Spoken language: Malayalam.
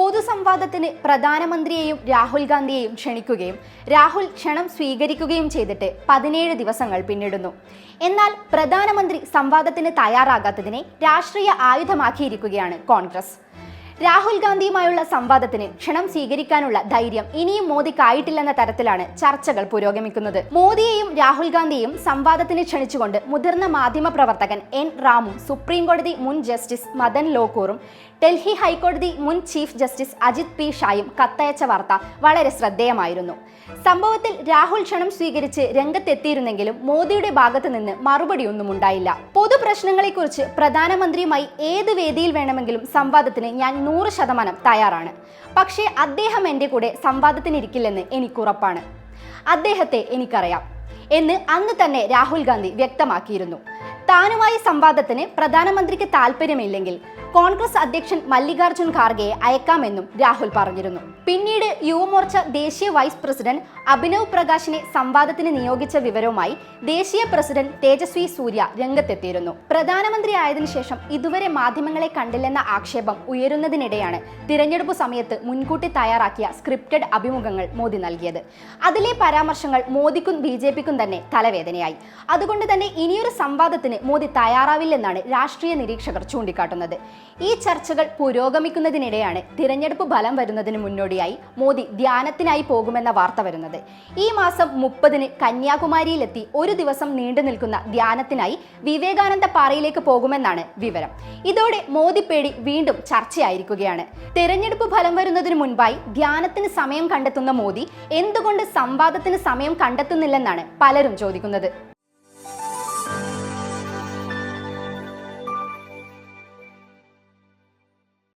പൊതുസംവാദത്തിന് പ്രധാനമന്ത്രിയെയും രാഹുൽ ഗാന്ധിയെയും ക്ഷണിക്കുകയും രാഹുൽ ക്ഷണം സ്വീകരിക്കുകയും ചെയ്തിട്ട് പതിനേഴ് ദിവസങ്ങൾ പിന്നിടുന്നു. എന്നാൽ പ്രധാനമന്ത്രി സംവാദത്തിന് തയ്യാറാകാത്തതിനെ രാഷ്ട്രീയ ആയുധമാക്കിയിരിക്കുകയാണ് കോൺഗ്രസ്. രാഹുൽ ഗാന്ധിയുമായുള്ള സംവാദത്തിന് ക്ഷണം സ്വീകരിക്കാനുള്ള ധൈര്യം ഇനിയും മോദിക്കായിട്ടില്ലെന്ന തരത്തിലാണ് ചർച്ചകൾ പുരോഗമിക്കുന്നത്. മോദിയെയും രാഹുൽ ഗാന്ധിയെയും സംവാദത്തിന് ക്ഷണിച്ചുകൊണ്ട് മുതിർന്ന മാധ്യമ പ്രവർത്തകൻ എൻ റാമും സുപ്രീം കോടതി മുൻ ജസ്റ്റിസ് മദൻ ലോക്കൂറും ഡൽഹി ഹൈക്കോടതി മുൻ ചീഫ് ജസ്റ്റിസ് അജിത് പി ഷായും കത്തയച്ച വാർത്ത വളരെ ശ്രദ്ധേയമായിരുന്നു. സംഭവത്തിൽ രാഹുൽ ക്ഷണം സ്വീകരിച്ച് രംഗത്തെത്തിയിരുന്നെങ്കിലും മോദിയുടെ ഭാഗത്ത് നിന്ന് മറുപടിയൊന്നും ഉണ്ടായില്ല പൊതുപ്രശ്നങ്ങളെക്കുറിച്ച് പ്രധാനമന്ത്രിയുമായി ഏത് വേദിയിൽ വേണമെങ്കിലും സംവാദത്തിന് ഞാൻ നൂറ് ശതമാനം തയ്യാറാണ്. പക്ഷേ അദ്ദേഹം എന്റെ കൂടെ സംവാദത്തിനിരിക്കില്ലെന്ന് എനിക്കുറപ്പാണ്. അദ്ദേഹത്തെ എനിക്കറിയാം എന്ന് അന്ന് തന്നെ രാഹുൽ ഗാന്ധി വ്യക്തമാക്കിയിരുന്നു. താനുമായി സംവാദത്തിന് പ്രധാനമന്ത്രിക്ക് താല്പര്യമില്ലെങ്കിൽ കോൺഗ്രസ് അധ്യക്ഷൻ മല്ലികാർജുൻ ഖാർഗെയെ അയക്കാമെന്നും രാഹുൽ പറഞ്ഞിരുന്നു. പിന്നീട് യുവമോർച്ച ദേശീയ വൈസ് പ്രസിഡന്റ് അഭിനവ് പ്രകാശിനെ സംവാദത്തിന് നിയോഗിച്ച വിവരവുമായി ദേശീയ പ്രസിഡന്റ് തേജസ്വി സൂര്യ രംഗത്തെത്തിയിരുന്നു. പ്രധാനമന്ത്രി ആയതിനു ശേഷം ഇതുവരെ മാധ്യമങ്ങളെ കണ്ടില്ലെന്ന ആക്ഷേപം ഉയരുന്നതിനിടെയാണ് തിരഞ്ഞെടുപ്പ് സമയത്ത് മുൻകൂട്ടി തയ്യാറാക്കിയ സ്ക്രിപ്റ്റഡ് അഭിമുഖങ്ങൾ മോദി നൽകിയത്. അതിലെ പരാമർശങ്ങൾ മോദിക്കും ബി തന്നെ തലവേദനയായി. അതുകൊണ്ട് തന്നെ ഇനിയൊരു സംവാദത്തിന് മോദി തയ്യാറാവില്ലെന്നാണ് രാഷ്ട്രീയ നിരീക്ഷകർ ചൂണ്ടിക്കാട്ടുന്നത്. ഈ ചർച്ചകൾ പുരോഗമിക്കുന്നതിനിടെയാണ് തിരഞ്ഞെടുപ്പ് ഫലം വരുന്നതിന് മുന്നോടിയായി മോദി ധ്യാനത്തിനായി പോകുമെന്ന വാർത്ത വരുന്നത്. ഈ മാസം മുപ്പതിന് കന്യാകുമാരിയിലെത്തി ഒരു ദിവസം നീണ്ടു നിൽക്കുന്ന ധ്യാനത്തിനായി വിവേകാനന്ദ പാറയിലേക്ക് പോകുമെന്നാണ് വിവരം. ഇതോടെ മോദി പേടി വീണ്ടും ചർച്ചയായിരിക്കുകയാണ്. തിരഞ്ഞെടുപ്പ് ഫലം വരുന്നതിന് മുൻപായി ധ്യാനത്തിന് സമയം കണ്ടെത്തുന്ന മോദി എന്തുകൊണ്ട് സംവാദത്തിന് സമയം കണ്ടെത്തുന്നില്ലെന്നാണ് പലരും ചോദിക്കുന്നത്.